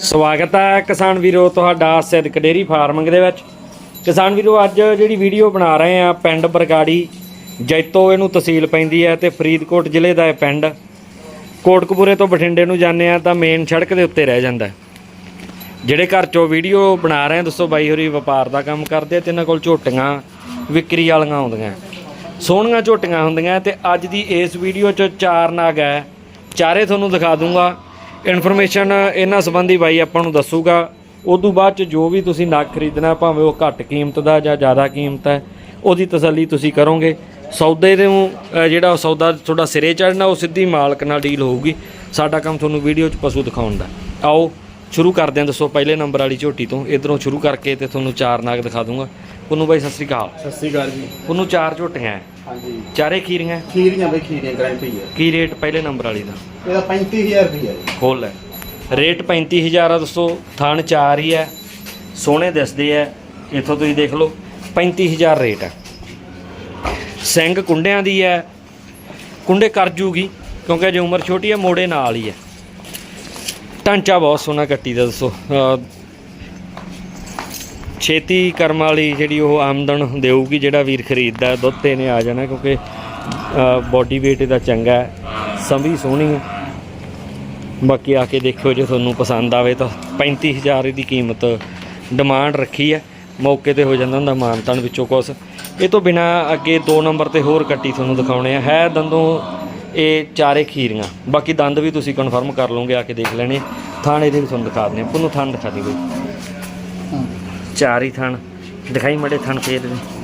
ਸਵਾਗਤ ਹੈ ਕਿਸਾਨ ਵੀਰੋ ਤੁਹਾਡਾ ਸਿੱਧਕ ਡੇਰੀ ਫਾਰਮਿੰਗ ਦੇ ਵਿੱਚ। ਕਿਸਾਨ ਵੀਰੋ, ਅੱਜ ਜਿਹੜੀ ਵੀਡੀਓ ਬਣਾ ਰਹੇ ਆ ਪਿੰਡ ਬਰਗਾੜੀ, ਜੈਤੋ ਇਹਨੂੰ ਤਹਿਸੀਲ ਪੈਂਦੀ ਹੈ ਤੇ ਫਰੀਦਕੋਟ ਜ਼ਿਲ੍ਹੇ ਦਾ ਇਹ ਪਿੰਡ। ਕੋਟਕਪੂਰੇ ਤੋਂ ਬਠਿੰਡੇ ਨੂੰ ਜਾਂਦੇ ਆ ਤਾਂ ਮੇਨ ਸੜਕ ਦੇ ਉੱਤੇ ਰਹਿ ਜਾਂਦਾ ਜਿਹੜੇ ਘਰ ਚੋਂ ਵੀਡੀਓ ਬਣਾ ਰਹੇ ਆ ਦੱਸੋ ਬਾਈ ਹੋਰੀ, ਵਪਾਰ ਦਾ ਕੰਮ ਕਰਦੇ ਆ ਤੇ ਇਹਨਾਂ ਕੋਲ ਝੋਟੀਆਂ, ਵਿਕਰੀ ਵਾਲੀਆਂ ਆਉਂਦੀਆਂ ਸੋਹਣੀਆਂ ਝੋਟੀਆਂ ਹੁੰਦੀਆਂ ਤੇ ਅੱਜ ਦੀ ਇਸ ਵੀਡੀਓ 'ਚ ਚਾਰ ਨਾਗ ਹੈ। ਚਾਰੇ ਤੁਹਾਨੂੰ ਦਿਖਾ ਦੂੰਗਾ। ਇਨਫੋਰਮੇਸ਼ਨ ਇਹਨਾਂ ਸੰਬੰਧੀ ਬਾਈ ਆਪਾਂ ਨੂੰ ਦੱਸੂਗਾ। ਉਦੋਂ ਬਾਅਦ 'ਚ ਜੋ ਵੀ ਤੁਸੀਂ ਨਗ ਖਰੀਦਣਾ, ਭਾਵੇਂ ਉਹ ਘੱਟ ਕੀਮਤ ਦਾ ਜਾਂ ਜ਼ਿਆਦਾ ਕੀਮਤ ਹੈ, ਉਹਦੀ ਤਸੱਲੀ ਤੁਸੀਂ ਕਰੋਗੇ। ਸੌਦੇ ਦੇ ਨੂੰ ਜਿਹੜਾ ਉਹ ਸੌਦਾ ਤੁਹਾਡਾ ਸਿਰੇ ਚੜਨਾ ਉਹ ਸਿੱਧੀ ਮਾਲਕ ਨਾਲ ਡੀਲ ਹੋਊਗੀ। ਸਾਡਾ ਕੰਮ ਤੁਹਾਨੂੰ ਵੀਡੀਓ 'ਚ ਪਸ਼ੂ ਦਿਖਾਉਣ ਦਾ। ਆਓ ਸ਼ੁਰੂ ਕਰਦੇ ਹਾਂ ਦੱਸੋ ਪਹਿਲੇ ਨੰਬਰ ਵਾਲੀ ਝੋਟੀ ਤੋਂ ਇਧਰੋਂ ਸ਼ੁਰੂ ਕਰਕੇ ਤੇ ਤੁਹਾਨੂੰ ਚਾਰ ਨਾਗ ਦਿਖਾ ਦੂੰਗਾ। ਉਹਨੂੰ ਬਾਈ ਸਤਿ ਸ੍ਰੀ ਅਕਾਲ। ਸਤਿ ਸ਼੍ਰੀ ਅਕਾਲ ਜੀ। ਉਹਨੂੰ ਚਾਰ ਝੋਟੀਆਂ ਹੈ। ਹਾਂਜੀ। ਚਾਰੇ ਖੀਰੀਆਂ? ਹੈ। ਖੀਰੀਆਂ ਬਈ ਖੀਰੀਆਂ ਗਰੰਟੀ ਹੈ। ਕੀ ਰੇਟ ਪਹਿਲੇ ਨੰਬਰ ਵਾਲੀ ਦਾ? ਇਹਦਾ 35000 ਰੁਪਏ ਜੀ। ਖੋਲ ਹੈ ਰੇਟ 35000 ਆ ਦੋਸਤੋ ਥਣ ਚਾਰ ਹੀ ਹੈ ਸੋਹਣੇ ਦਿਸਦੇ ਆ ਇੱਥੋਂ ਤੁਸੀਂ ਦੇਖ ਲਓ 35000 ਰੇਟ ਹੈ। ਸਿੰਘ ਕੁੰਡਿਆਂ ਦੀ ਹੈ। ਕੁੰਡੇ ਕਰ ਜੂਗੀ ਕਿਉਂਕਿ ਅਜੇ ਉਮਰ ਛੋਟੀ ਹੈ ਮੋੜੇ ਨਾਲ ਹੀ ਹੈ। ਢਾਂਚਾ ਬਹੁਤ ਸੋਹਣਾ ਕੱਟੀ ਦਾ, ਦੱਸੋ। ਛੇਤੀ ਕਰਮ ਵਾਲੀ ਜਿਹੜੀ ਉਹ ਆਮਦਨ ਦੇਊਗੀ, ਜਿਹੜਾ ਵੀਰ ਖਰੀਦਦਾ, ਦੁੱਧ ਤੇ ਨੇ ਆ ਜਾਣਾ, ਕਿਉਂਕਿ ਬਾਡੀ weight ਇਹਦਾ ਚੰਗਾ ਹੈ, ਸੰਭੀ ਸੋਹਣੀ ਹੈ। ਬਾਕੀ ਆ ਕੇ ਦੇਖਿਓ, ਜੇ ਤੁਹਾਨੂੰ ਪਸੰਦ ਆਵੇ ਤਾਂ 35000 ਇਹਦੀ ਕੀਮਤ ਡਿਮਾਂਡ ਰੱਖੀ ਹੈ। ਮੌਕੇ ਤੇ ਹੋ ਜਾਂਦਾ ਹੁੰਦਾ ਮਾਨਤਨ ਵਿੱਚੋਂ ਕੁਛ। ਇਹ ਤੋਂ ਬਿਨਾ ਅੱਗੇ 2 ਨੰਬਰ ਤੇ ਹੋਰ ਕੱਟੀ ਤੁਹਾਨੂੰ ਦਿਖਾਉਣੇ ਆ। ਹੈ ਦੰਦੋਂ ਇਹ ਚਾਰੇ ਖੀਰੀਆਂ। ਬਾਕੀ ਦੰਦ ਵੀ ਤੁਸੀਂ ਕਨਫਰਮ ਕਰ ਲਓਗੇ ਆ ਕੇ ਦੇਖ ਲੈਣੇ। ਥਾਣ ਇਹਦੇ ਵੀ ਤੁਹਾਨੂੰ ਦਿਖਾ ਦਿੰਦੇ ਆ ਪੁੰਨੂੰ ਥਾਣ ਦਿਖਾ ਦੀ ਬਈ। ਚਾਰ ਹੀ ਥਣ। ਦਿਖਾਈ ਮੜੇ ਥਣ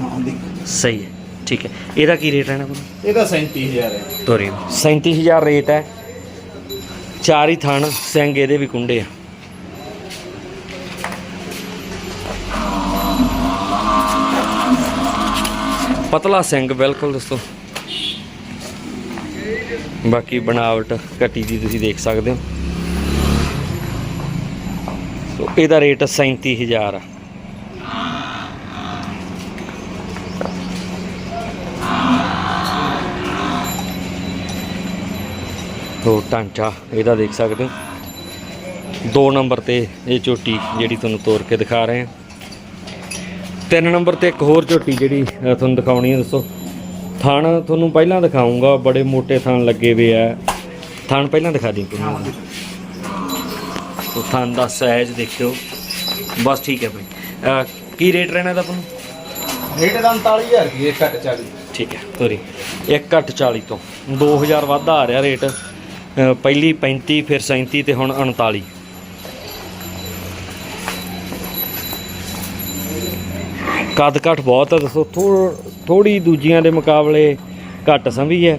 ਹਾਂ ਦੇਖ। ਸਹੀ ਹੈ। ਠੀਕ ਹੈ। ਇਹਦਾ ਕੀ ਰੇਟ ਰਹਿਣਾ ਪੁੰਨੂੰ? ਇਹਦਾ 37000 ਹੈ। ਤੋਰੀ। 37000 ਰੇਟ ਹੈ। ਚਾਰ ਹੀ ਥਣ। ਸਿੰਘ ਇਹਦੇ ਵੀ ਕੁੰਡੇ ਆ। ਪਤਲਾ ਸਿੰਘ ਬਿਲਕੁਲ ਦੋਸਤੋ। ਬਾਕੀ ਬਣਾਵਟ ਕੱਟੀ ਦੀ ਤੁਸੀਂ ਦੇਖ ਸਕਦੇ ਹੋ। ਸੋ ਇਹਦਾ ਰੇਟ 37000 ਆ। ਤੋ ਢਾਂਚਾ ਇਹਦਾ ਦੇਖ ਸਕਦੇ ਹੋ। ਦੋ ਨੰਬਰ ਤੇ ਇਹ ਝੋਟੀ ਜਿਹੜੀ ਤੁਹਾਨੂੰ ਤੋੜ ਕੇ ਦਿਖਾ ਰਹੇ ਹਾਂ। ਤਿੰਨ ਨੰਬਰ ਤੇ ਇੱਕ ਹੋਰ ਝੋਟੀ ਜਿਹੜੀ ਤੁਹਾਨੂੰ ਦਿਖਾਉਣੀ ਹੈ, ਦੱਸੋ। ਥਣ ਤੁਹਾਨੂੰ ਪਹਿਲਾਂ ਦਿਖਾਉਂਗਾ ਬੜੇ ਮੋٹے ਥਣ ਲੱਗੇ ਵੇ ਆ। ਥਣ ਪਹਿਲਾਂ ਦਿਖਾ ਦੀ ਹਾਂ ਦੇਖ। ਤੋ ਥਣ ਦਾ ਸਾਈਜ਼ ਦੇਖਿਓ। ਬਸ ਠੀਕ ਹੈ ਭਾਈ ਕੀ ਰੇਟ ਰਹਿਣਾ ਦਾ ਆਪਾਂ ਨੂੰ ਰੇਟ ਦਾ 39000 ਰੁਪਏ ਘੱਟ 40 ਠੀਕ ਹੈ ਤੋਰੀ 1 ਘੱਟ 40 ਤੋਂ। 2000 ਵੱਧ ਆ ਰਿਹਾ ਰੇਟ ਪਹਿਲੀ 35 ਫਿਰ 37 ਤੇ ਹੁਣ 39 ਕੱਦ ਘੱਟ ਬਹੁਤ ਹੈ ਦੱਸੋ ਥੋੜੀ ਦੂਜੀਆਂ ਦੇ ਮੁਕਾਬਲੇ ਘੱਟ ਸੰਭੀ ਹੈ,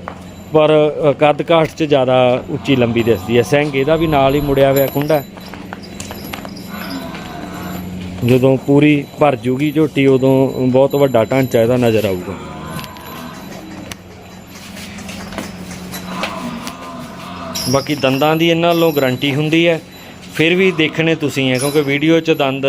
ਪਰ ਕੱਦ ਕਾਠ ਚ ਜ਼ਿਆਦਾ ਉੱਚੀ ਲੰਬੀ ਦਿਸਦੀ ਹੈ। ਸਿੰਘ ਇਹਦਾ ਵੀ ਨਾਲ ਹੀ ਮੁੜਿਆ ਹੋਇਆ ਕੁੰਡਾ ਜਦੋਂ ਪੂਰੀ ਭਰ ਜੂਗੀ ਝੋਟੀ, ਉਦੋਂ ਬਹੁਤ ਵੱਡਾ ਢਾਂਚਾ ਇਹਦਾ ਨਜ਼ਰ ਆਊਗਾ। ਬਾਕੀ ਦੰਦਾਂ ਦੀ ਇਹਨਾਂ ਵੱਲੋਂ ਗਾਰੰਟੀ ਹੁੰਦੀ ਹੈ। ਫਿਰ ਵੀ ਦੇਖਣੇ ਤੁਸੀਂ ਹੈ, ਕਿਉਂਕਿ ਵੀਡੀਓ 'ਚ ਦੰਦ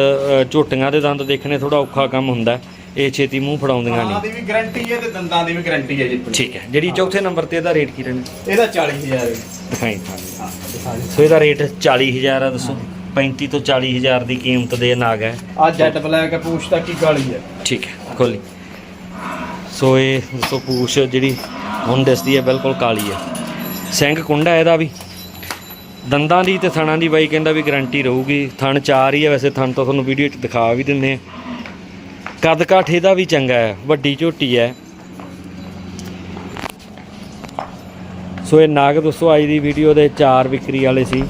ਝੋਟੀਆਂ ਦੇ ਦੰਦ ਦੇਖਣੇ ਥੋੜਾ ਔਖਾ ਕੰਮ ਹੁੰਦਾ ਹੈ। ਇਹ ਛੇਤੀ ਮੂੰਹ ਫੜਾਉਂਦੀਆਂ ਹਾਂ ਨਹੀਂ ਦੀ ਵੀ ਗਰੰਟੀ ਹੈ ਤੇ ਦੰਦਾਂ ਦੀ ਵੀ ਗਰੰਟੀ ਹੈ ਜੀ। ਠੀਕ ਹੈ ਜਿਹੜੀ ਚੌਥੇ ਨੰਬਰ ਤੇ ਇਹਦਾ ਰੇਟ ਕੀ ਰਹਿਣਾ? ਇਹਦਾ 40000 ਹੈ ਦਿਖਾਈ ਤਾਂ ਹਾਂ ਸੋ ਇਹਦਾ ਰੇਟ 40000 ਆ ਦੱਸੋ। 35 ਤੋਂ 40000 ਦੀ ਕੀਮਤ ਦੇ ਨਾਗ ਹੈ। ਆ ਜੈਟ ਬਲੈਕ ਪੂਛ ਤੱਕ ਹੀ ਕਾਲੀ ਹੈ? ਠੀਕ ਹੈ ਖੋਲੀ। ਸੋ ਇਹ ਸੋ ਪੂਛ ਜਿਹੜੀ ਹੁਣ ਦਿਸਦੀ ਹੈ ਬਿਲਕੁਲ ਕਾਲੀ ਹੈ। ਸਿੰਘ ਕੁੰਡਾ ਇਹਦਾ ਵੀ। ਦੰਦਾਂ ਦੀ ਤੇ ਥਣਾਂ ਦੀ ਬਾਈ ਕਹਿੰਦਾ ਵੀ ਗਾਰੰਟੀ ਰਹੂਗੀ। ਥਣ ਚਾਰ ਹੀ ਹੈ ਵੈਸੇ ਥਣ ਤਾਂ ਤੁਹਾਨੂੰ ਵੀਡੀਓ 'ਚ ਦਿਖਾ ਵੀ ਦਿੰਨੇ ਆ ਕੱਦ ਕਾਠ ਇਹਦਾ ਵੀ ਚੰਗਾ ਹੈ, ਵੱਡੀ ਝੋਟੀ ਹੈ। ਸੋ ਇਹ ਨਾਗ ਦੋਸਤੋ ਅੱਜ ਦੀ ਵੀਡੀਓ ਦੇ ਚਾਰ ਵਿਕਰੀ ਵਾਲੇ ਸੀ।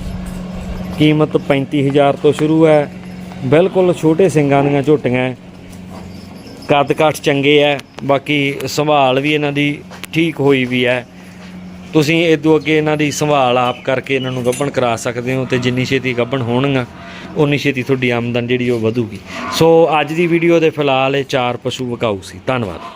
ਕੀਮਤ 35000 ਤੋਂ ਸ਼ੁਰੂ ਹੈ। ਬਿਲਕੁਲ ਛੋਟੇ ਸਿੰਘਾਂ ਦੀਆਂ ਝੋਟੀਆਂ ਕੱਦ ਕਾਠ ਚੰਗੇ ਹੈ, ਬਾਕੀ ਸੰਭਾਲ ਵੀ ਇਹਨਾਂ ਦੀ ਠੀਕ ਹੋਈ ਵੀ ਹੈ। ਤੁਸੀਂ ਇਦੋਂ ਅੱਗੇ ਇਹਨਾਂ ਦੀ ਸੰਭਾਲ ਆਪ ਕਰਕੇ ਇਹਨਾਂ ਨੂੰ ਗੱਭਣ ਕਰਾ ਸਕਦੇ ਹੋ ਤੇ ਜਿੰਨੀ ਛੇਤੀ ਗੱਭਣ ਹੋਣਗਾ ਉਨੀ ਛੇਤੀ ਤੁਹਾਡੀ ਆਮਦਨ ਜਿਹੜੀ ਉਹ ਵਧੂਗੀ। ਸੋ ਅੱਜ ਦੀ ਵੀਡੀਓ ਦੇ ਫਿਲਹਾਲ ਇਹ ਚਾਰ ਪਸ਼ੂ ਵਿਕਾਊ ਸੀ। ਧੰਨਵਾਦ।